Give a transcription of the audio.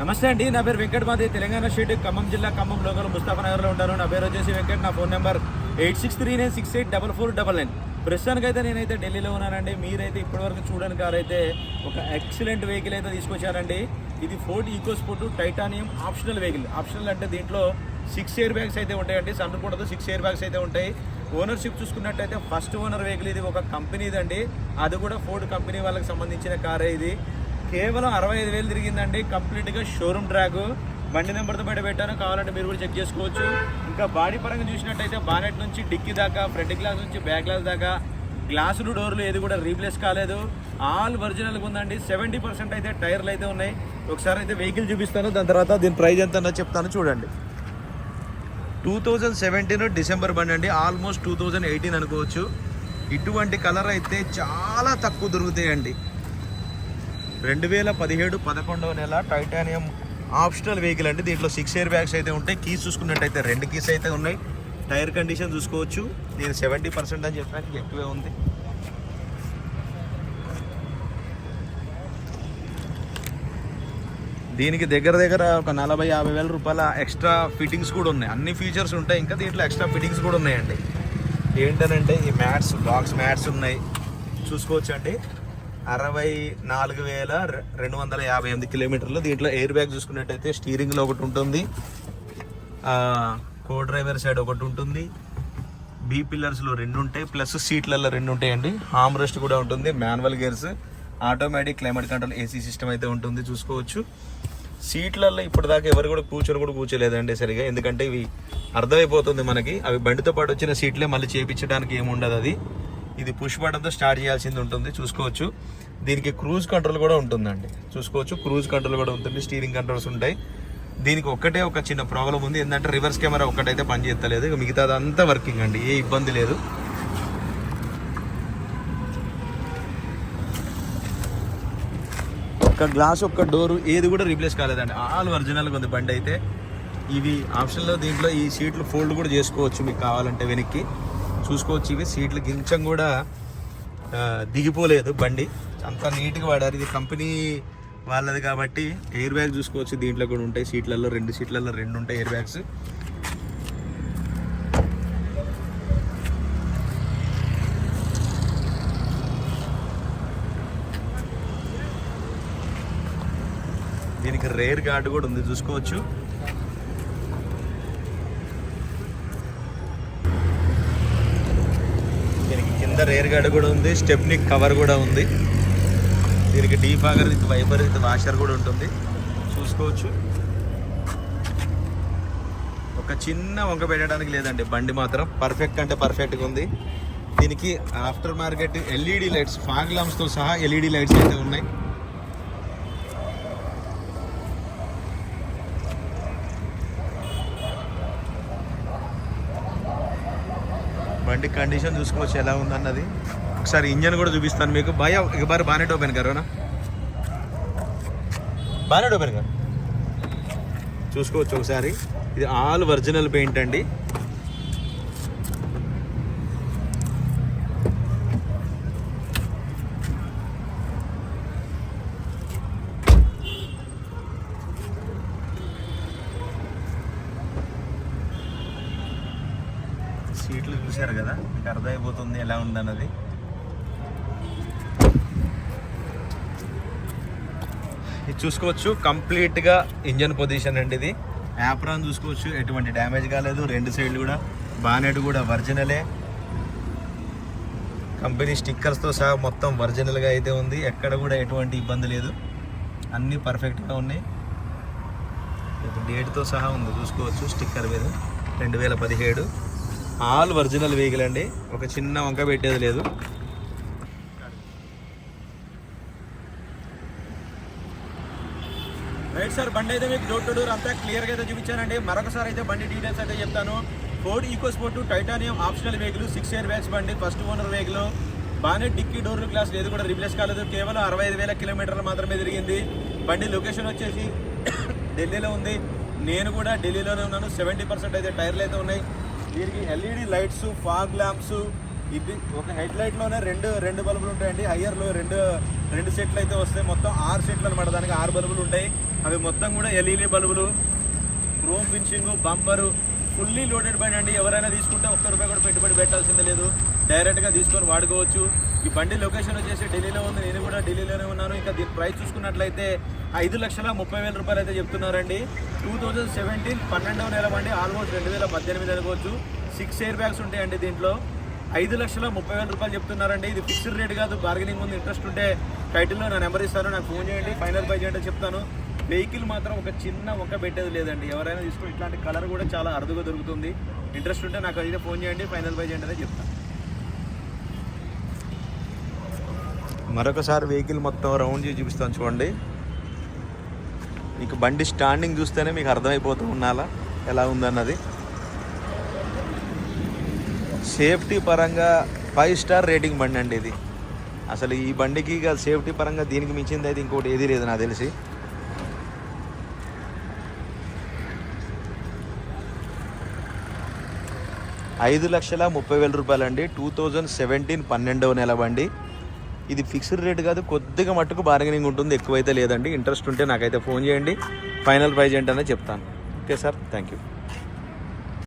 నమస్తే అండి నా పేరు వెంకట్ మాది తెలంగాణ స్టేట్ ఖమ్మం జిల్లా ఖమ్మం లోకల్ ముస్తాఫానగర్లో ఉంటాను. నా పేరు వచ్చేసి వెంకట్ నా phone number eight six three nine six eight double four double nine. ప్రస్తుతానికైతే నేనైతే ఢిల్లీలో ఉన్నానండి. మీరైతే ఇప్పటివరకు చూడని కారు అయితే ఒక ఎక్సలెంట్ వెహికల్ అయితే తీసుకొచ్చారండి. ఇది Ford EcoSport Titanium optional vehicle. Optional అంటే దీంట్లో సిక్స్ ఎయిర్ బ్యాగ్స్ అయితే ఉంటాయండి. సన్ కూడా సిక్స్ ఎయిర్ బ్యాగ్స్ అయితే ఉంటాయి. ఓనర్షిప్ చూసుకున్నట్టయితే ఫస్ట్ ఓనర్ వెహికల్ ఇది ఒక కంపెనీదండి. అది కూడా ఫోర్డ్ కంపెనీ వాళ్ళకి సంబంధించిన కారే ఇది. కేవలం అరవై ఐదు వేలు తిరిగిందండి. కంప్లీట్గా షోరూమ్ ట్రాక్. బండి నెంబర్తో బయట పెట్టాను. కావాలంటే మీరు కూడా చెక్ చేసుకోవచ్చు. ఇంకా బాడీ పరంగా చూసినట్టయితే బానెట్ నుంచి డిక్కీ దాకా ఫ్రంట్ గ్లాస్ నుంచి బ్యాక్ గ్లాస్ దాకా గ్లాసులు డోర్లు ఏది కూడా రీప్లేస్ కాలేదు. ఆల్ ఒరిజినల్గా ఉందండి. సెవెంటీ పర్సెంట్ అయితే టైర్లు అయితే ఉన్నాయి. ఒకసారి అయితే వెహికల్ చూపిస్తాను. దాని తర్వాత దీని ప్రైస్ ఎంత అన్నది చెప్తాను చూడండి. టూ థౌజండ్ సెవెంటీన్ డిసెంబర్ బండి అండి. ఆల్మోస్ట్ టూ థౌజండ్ ఎయిటీన్ అనుకోవచ్చు. ఇటువంటి కలర్ అయితే చాలా తక్కువ దొరుకుతాయండి. రెండు వేల పదిహేడు పదకొండవ నెల టైటానియం ఆప్షనల్ వెహికల్ అండి. దీంట్లో సిక్స్ ఇయర్ బ్యాగ్స్ అయితే ఉంటాయి. కీస్ చూసుకున్నట్టయితే రెండు కీస్ అయితే ఉన్నాయి. టైర్ కండిషన్ చూసుకోవచ్చు. నేను సెవెంటీ పర్సెంట్ అని చెప్పాను ఎక్కువే ఉంది. దీనికి దగ్గర దగ్గర ఒక నలభై యాభై వేల రూపాయల ఎక్స్ట్రా ఫిట్టింగ్స్ కూడా ఉన్నాయి. అన్ని ఫీచర్స్ ఉంటాయి. ఇంకా దీంట్లో ఎక్స్ట్రా ఫిట్టింగ్స్ కూడా ఉన్నాయండి. ఏంటనంటే ఈ మ్యాట్స్ బాక్స్ మ్యాట్స్ ఉన్నాయి. చూసుకోవచ్చు అండి అరవై నాలుగు వేల రెండు వందల యాభై ఎనిమిది కిలోమీటర్లు. దీంట్లో ఎయిర్ బ్యాగ్ చూసుకున్నట్టయితే స్టీరింగ్లో ఒకటి ఉంటుంది. కో డ్రైవర్ సైడ్ ఒకటి ఉంటుంది. బీ పిల్లర్స్లో రెండు ఉంటాయి. ప్లస్ సీట్లలో రెండు ఉంటాయండి. హామ్ రెస్ట్ కూడా ఉంటుంది. Manual gears automatic climate control AC system అయితే ఉంటుంది. చూసుకోవచ్చు. సీట్లలో ఇప్పటిదాకా ఎవరు కూడా కూర్చొని కూడా కూర్చోలేదండి సరిగా. ఎందుకంటే ఇవి అర్థమైపోతుంది మనకి. అవి బండితో పాటు వచ్చిన సీట్లే మళ్ళీ చేపించడానికి ఏముండదు అది. ఇది పుష్ బటన్తో స్టార్ట్ చేయాల్సింది ఉంటుంది. చూసుకోవచ్చు. దీనికి క్రూజ్ కంట్రోల్ కూడా ఉంటుందండి. చూసుకోవచ్చు. క్రూజ్ కంట్రోల్ కూడా ఉంటుంది. స్టీరింగ్ కంట్రోల్స్ ఉంటాయి. దీనికి ఒక్కటే ఒక చిన్న ప్రాబ్లం ఉంది. ఏంటంటే రివర్స్ కెమెరా ఒక్కటైతే పనిచేస్తలేదు ఇక మిగతాదంతా వర్కింగ్ అండి. ఏ ఇబ్బంది లేదు. ఒక్క గ్లాస్ ఒక్క డోరు ఏది కూడా రీప్లేస్ కాలేదండి. ఆల్ ఒరిజినల్గా ఉంది బండి అయితే. ఇవి ఆప్షన్లో దీంట్లో ఈ సీట్లు ఫోల్డ్ కూడా చేసుకోవచ్చు మీకు కావాలంటే వెనక్కి. చూసుకోవచ్చు. ఇవి సీట్లు గించం కూడా దిగిపోలేదు బండి. అంతా నీట్గా వాడారు. ఇది కంపెనీ వాళ్ళది కాబట్టి ఎయిర్ బ్యాగ్ చూసుకోవచ్చు. దీంట్లో కూడా ఉంటాయి. సీట్లలో రెండు సీట్లలో రెండు ఉంటాయి ఎయిర్ బ్యాగ్స్. దీనికి రేర్ గార్డ్ కూడా ఉంది. చూసుకోవచ్చు. దీనికి కింద రేర్ గడ్డ కూడా ఉంది స్టెప్నిక్ కవర్ కూడా ఉంది. దీనికి defogger with wiper with washer కూడా ఉంటుంది. చూసుకోవచ్చు. ఒక చిన్న వంక పెట్టడానికి లేదండి బండి మాత్రం పర్ఫెక్ట్ అంటే పర్ఫెక్ట్గా ఉంది. దీనికి aftermarket LED lights fog లాంప్స్తో సహా ఎల్ఈడి లైట్స్ అయితే ఉన్నాయి. బండి కండిషన్ చూసుకోవచ్చు ఎలా ఉందన్నది. ఒకసారి ఇంజన్ కూడా చూపిస్తాను మీకు. భయ ఇక బారు బాగానే ఓపెన్ కరోనా బాగానే ఓపెన్ గారు. చూసుకోవచ్చు ఒకసారి. ఇది ఆల్ ఒరిజినల్ పెయింట్ అండి. సీట్లు చూశారు కదా మీకు అర్థమైపోతుంది ఎలా ఉందన్నది. ఇది చూసుకోవచ్చు కంప్లీట్గా ఇంజన్ పొజిషన్ అండి ఇది. యాప్రాన్ చూసుకోవచ్చు ఎటువంటి డ్యామేజ్ కాలేదు రెండు సైడ్లు కూడా బానెట్ కూడా ఒరిజినలే. కంపెనీ స్టిక్కర్స్తో సహా మొత్తం ఒరిజినల్గా అయితే ఉంది. ఎక్కడ కూడా ఎటువంటి ఇబ్బంది లేదు. అన్నీ పర్ఫెక్ట్గా ఉన్నాయి. డేట్తో సహా ఉంది చూసుకోవచ్చు స్టిక్కర్ మీద. రెండు వేల పదిహేడు. ఆల్ ఒరిజినల్ వెహికల్ అండి. ఒక చిన్న వంక పెట్టేది లేదు. రైట్ సార్ బండి అయితే మీకు డోర్ టు డోర్ అంతా క్లియర్గా అయితే చూపించానండి. మరొకసారి అయితే బండి డీటెయిల్స్ అయితే చెప్తాను. Ford EcoSport Titanium optional vehicle six airbags బండి ఫస్ట్ ఓనర్ వెహికల్ బాగానే డిక్కీ డోర్ గ్లాస్ లేదు కూడా రిప్లేస్ కాలేదు. కేవలం అరవై ఐదు వేల కిలోమీటర్లు మాత్రమే తిరిగింది. బండి లొకేషన్ వచ్చేసి ఢిల్లీలో ఉంది. నేను కూడా ఢిల్లీలోనే ఉన్నాను. సెవెంటీ పర్సెంట్ అయితే టైర్లు అయితే ఉన్నాయి. దీనికి ఎల్ఈడి లైట్స్ ఫాగ్ ల్యాంప్స్ ఇది ఒక హెడ్ లైట్లోనే రెండు రెండు బల్బులు ఉంటాయండి. హయ్యర్లో రెండు రెండు సెట్లు అయితే వస్తాయి. మొత్తం ఆరు సెట్లు అనమాట దానికి ఆరు బల్బులు ఉంటాయి. అవి మొత్తం కూడా ఎల్ఈడి బల్బులు chrome finishing bumper fully loaded బండి అండి. ఎవరైనా తీసుకుంటే ఒక్క రూపాయి కూడా పెట్టుబడి పెట్టాల్సిందే లేదు. డైరెక్ట్గా తీసుకొని వాడుకోవచ్చు. ఈ బండి లొకేషన్ వచ్చేసి ఢిల్లీలో ఉంది. నేను కూడా ఢిల్లీలోనే ఉన్నాను. ఇంకా దీని ప్రైస్ చూసుకున్నట్లయితే ఐదు లక్షల ముప్పై వేల రూపాయలు అయితే చెప్తున్నారండి. టూ థౌజండ్ సెవెంటీన్ పన్నెండవ నెల అండి ఆల్మోస్ట్ రెండు వేల పద్దెనిమిది అనుకోవచ్చు. సిక్స్ ఎయిర్ బ్యాగ్స్ ఉంటాయండి దీంట్లో. ఐదు లక్షల ముప్పై వేల రూపాయలు చెప్తున్నారండి. ఇది ఫిక్స్డ్ రేట్ కాదు బార్గెనింగ్ ఉంది. ఇంట్రెస్ట్ ఉంటే టైటిల్లో నా నెంబర్ ఇస్తాను. నాకు ఫోన్ చేయండి. ఫైనల్ బై చేయండి చెప్తాను. వెహికల్ మాత్రం ఒక చిన్న ఒక్క పెట్టేది లేదండి. ఎవరైనా తీసుకుని ఇట్లాంటి కలర్ కూడా చాలా అరుదుగా దొరుకుతుంది. ఇంట్రెస్ట్ ఉంటే నాకు అయితే ఫోన్ చేయండి. ఫైనల్ బై చేయండి అనే చెప్తాను. మరొకసారి వెహికల్ మొత్తం రౌండ్ చేసి చూపిస్తాను చూడండి. మీకు బండి స్టాండింగ్ చూస్తేనే మీకు అర్థమైపోతూ ఉండాలా? ఎలా ఉందన్నది. సేఫ్టీ పరంగా ఫైవ్ స్టార్ రేటింగ్ బండి అండి ఇది. అసలు ఈ బండికి ఇక సేఫ్టీ పరంగా దీనికి మించింది అయితే ఇంకోటి ఏది లేదు నాకు తెలిసి. ఐదు లక్షల ముప్పై వేల రూపాయలు అండి టూ థౌజండ్ సెవెంటీన్ పన్నెండవ నెల బండి. ఇది ఫిక్స్డ్ రేట్ కాదు కొద్దిగా మట్టుకు బార్గెనింగ్ ఉంటుంది ఎక్కువైతే లేదండి. ఇంట్రెస్ట్ ఉంటే నాకైతే ఫోన్ చేయండి. ఫైనల్ ప్రైజ్ ఏంటనే చెప్తాను. Okay sir thank you